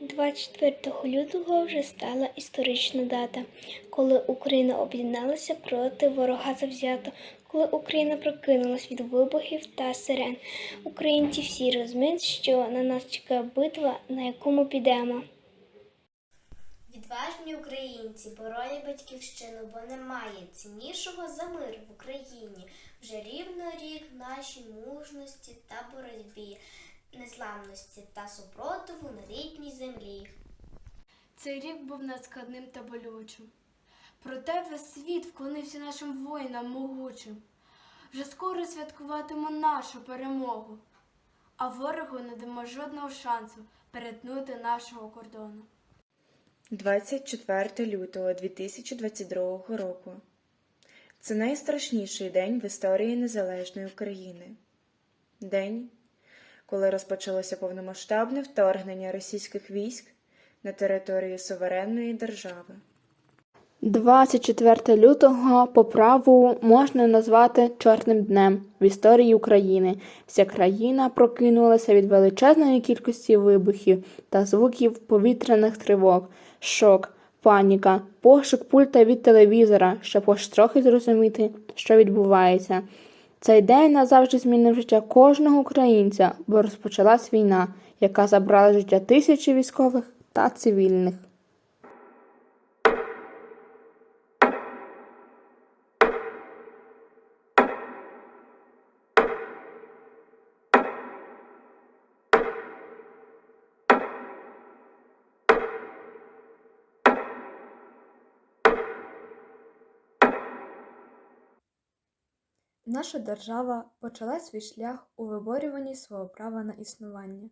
24 лютого вже стала історична дата, коли Україна об'єдналася проти ворога завзято, коли Україна прокинулась від вибухів та сирен. Українці всі розуміють, що на нас чекає битва, на яку ми підемо. Відважні українці боронять батьківщину, бо немає ціннішого за мир в Україні. Вже рівно рік нашій мужності та боротьбі, незламності та супротиву на рідній землі. Цей рік був надскладним та болючим. Проте весь світ вклонився нашим воїнам могучим. Вже скоро святкуватимо нашу перемогу, а ворогу не дамо жодного шансу перетнути нашого кордону. 24 лютого 2022 року. Це найстрашніший день в історії незалежної України. День, коли розпочалося повномасштабне вторгнення російських військ на територію суверенної держави. 24 лютого по праву можна назвати чорним днем в історії України. Вся країна прокинулася від величезної кількості вибухів та звуків повітряних тривог, шок, паніка, пошук пульта від телевізора, щоб хоч трохи зрозуміти, що відбувається. Цей день назавжди змінив життя кожного українця, бо розпочалась війна, яка забрала життя тисячі військових та цивільних. Наша держава почала свій шлях у виборюванні свого права на існування.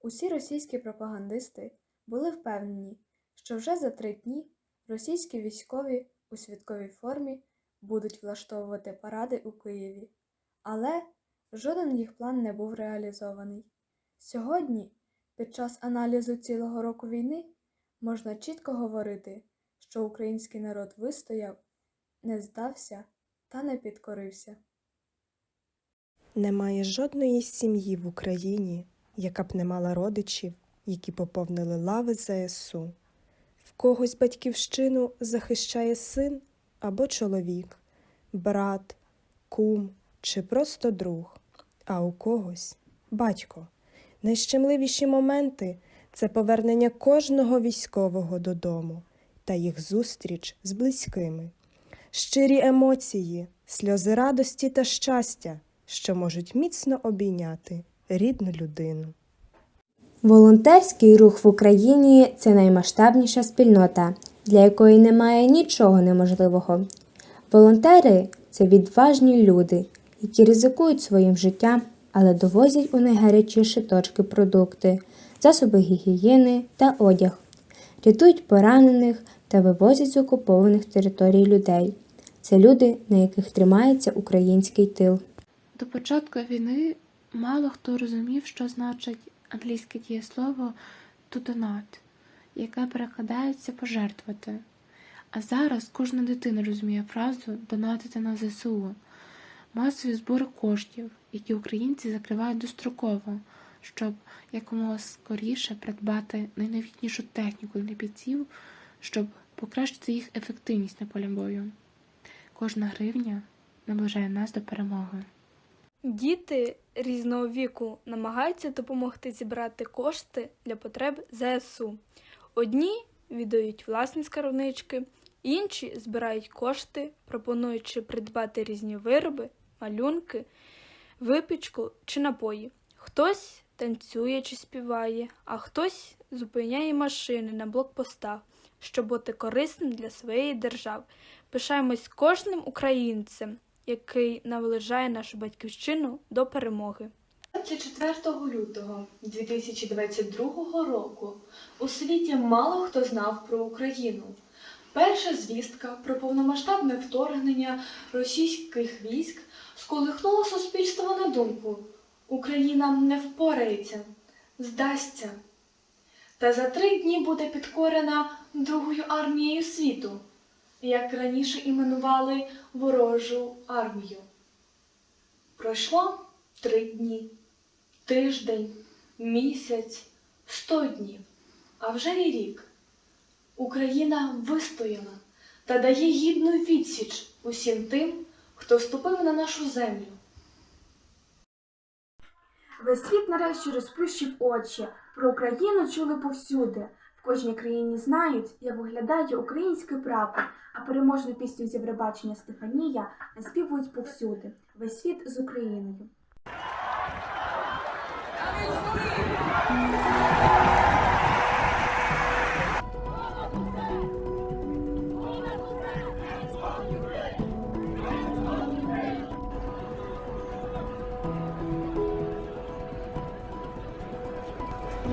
Усі російські пропагандисти були впевнені, що вже за три дні російські військові у святковій формі будуть влаштовувати паради у Києві, але жоден їх план не був реалізований. Сьогодні, під час аналізу цілого року війни, можна чітко говорити, що український народ вистояв, не здався та не підкорився. Немає жодної сім'ї в Україні, яка б не мала родичів, які поповнили лави ЗСУ. В когось батьківщину захищає син або чоловік, брат, кум чи просто друг, а у когось батько. Найщемливіші моменти це повернення кожного військового додому та їх зустріч з близькими щирі емоції, сльози радості та щастя, що можуть міцно обійняти рідну людину. Волонтерський рух в Україні це наймасштабніша спільнота, для якої немає нічого неможливого. Волонтери це відважні люди, які ризикують своїм життям, але довозять у найгарячіші точки продукти, засоби гігієни та одяг, рятують поранених та вивозять з окупованих територій людей. Це люди, на яких тримається український тил. До початку війни мало хто розумів, що значить англійське дієслово to яке перекладається пожертвувати. А зараз кожна дитина розуміє фразу донатити на ЗСУ, масові збори коштів, які українці закривають достроково, щоб якомога скоріше придбати найновітнішу техніку для бійців, щоб покращити їх ефективність на полі бою. Кожна гривня наближає нас до перемоги. Діти різного віку намагаються допомогти зібрати кошти для потреб ЗСУ. Одні віддають власні скарбнички, інші збирають кошти, пропонуючи придбати різні вироби, малюнки, випічку чи напої. Хтось танцює чи співає, а хтось зупиняє машини на блокпостах, щоб бути корисним для своєї держави. Пишаємось кожним українцем, який наближає нашу батьківщину до перемоги. 24 лютого 2022 року у світі мало хто знав про Україну. Перша звістка про повномасштабне вторгнення російських військ сколихнула суспільство на думку Україна не впорається, здасться. Та за три дні буде підкорена Другою армією світу, як раніше іменували ворожу армію. Пройшло три дні, тиждень, місяць, сто днів. а вже й рік. Україна вистояла та дає гідну відсіч усім тим, хто ступив на нашу землю. Весь світ нарешті розплющив очі. Про Україну чули повсюди. В кожній країні знають, як виглядає український прапор, а переможну пісню з Євробачення Стефанія наспівують повсюди. Весь світ з Україною.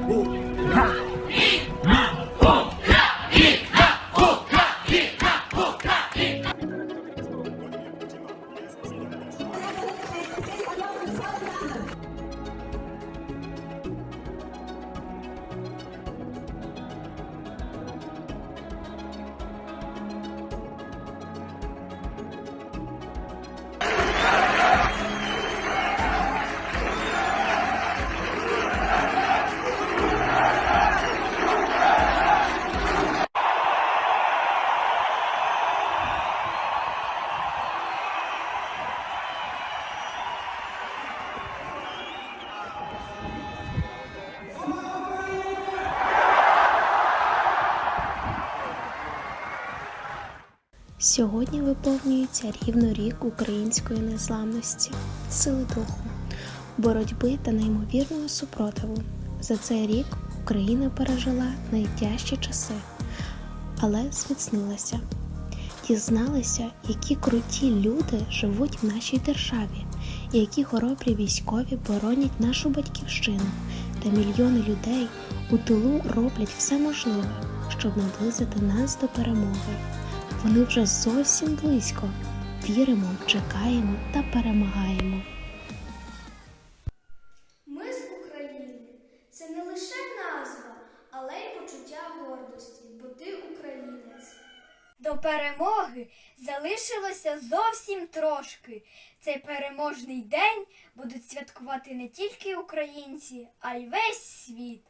路 Сьогодні виповнюється рівно рік української незламності, сили духу, боротьби та неймовірного супротиву. За цей рік Україна пережила найтяжчі часи, але зміцнилася. Дізналися, які круті люди живуть в нашій державі, і які хоробрі військові боронять нашу батьківщину, та мільйони людей у тилу роблять все можливе, щоб наблизити нас до перемоги. Вони вже зовсім близько. Віримо, чекаємо та перемагаємо. Ми з України. Це не лише назва, але й почуття гордості, бо ти українець. До перемоги залишилося зовсім трошки. Цей переможний день будуть святкувати не тільки українці, а й весь світ.